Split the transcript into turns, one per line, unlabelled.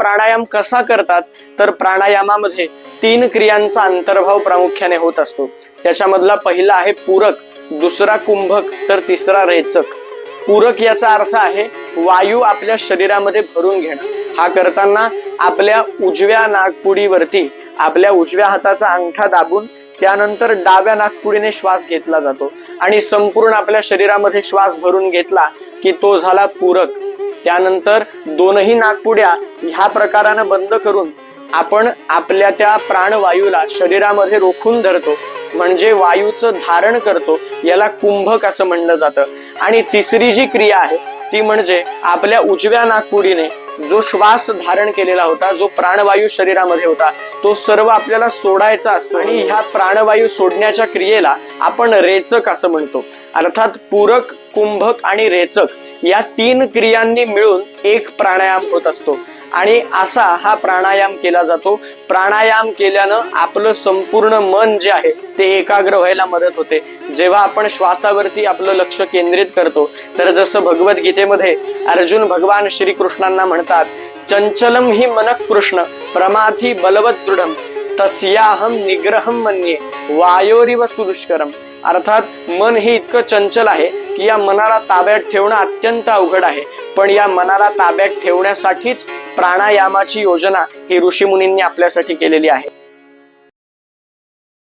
प्राणायाम कसा करतात तर प्राणायामामध्ये तीन क्रियांचा अंतर्भाव प्रामुख्याने होत असतो. त्याच्यामधला पहिला आहे पूरक दुसरा कुंभक तर तिसरा रेचक. पूरक याचा अर्थ आहे वायू आपल्या शरीरामध्ये भरून घेणं. हा करताना आपल्या उजव्या नागपुडीवरती आपल्या उजव्या हाताचा अंगठा दाबून त्यानंतर डाव्या नागपुडीने श्वास घेतला जातो. आणि संपूर्ण आपल्या शरीरामध्ये श्वास भरून घेतला की तो झाला पूरक. त्यानंतर दोनही नागपुड्या ह्या प्रकारानं बंद करून आपण आपल्या त्या प्राणवायूला शरीरामध्ये रोखून धरतो. म्हणजे वायूचं धारण करतो. याला कुंभक असं म्हणलं जातं. आणि तिसरी जी क्रिया आहे ती म्हणजे आपल्या उजव्या नागपुडीने जो श्वास धारण केलेला होता जो प्राणवायू शरीरामध्ये होता तो सर्व आपल्याला सोडायचा असतो. आणि ह्या प्राणवायू सोडण्याच्या क्रियेला आपण रेचक असं म्हणतो. अर्थात पूरक कुंभक आणि रेचक या तीन क्रियांनी मिळून एक प्राणायाम होत असतो. आणि असा हा प्राणायाम केला जातो. प्राणायाम केल्यानं आपलं संपूर्ण मन जे आहे ते एकाग्र व्हायला मदत होते. जेव्हा आपण श्वासावरती आपलं लक्ष केंद्रित करतो तर जसं भगवद्गीतेमध्ये अर्जुन भगवान श्रीकृष्णांना म्हणतात चंचलम ही मनक कृष्ण प्रमाथी बलवत दृढम तस्याहम निग्रहम मन्ये वायोरिव सुदुष्करम. अर्थात मन हे इतकं चंचल आहे की या मनाला ताब्यात ठेवणं अत्यंत अवघड आहे. पण या मनाला ताब्यात ठेवण्यासाठीच प्राणायामाची योजना ही ऋषीमुनींनी आपल्यासाठी केलेली आहे.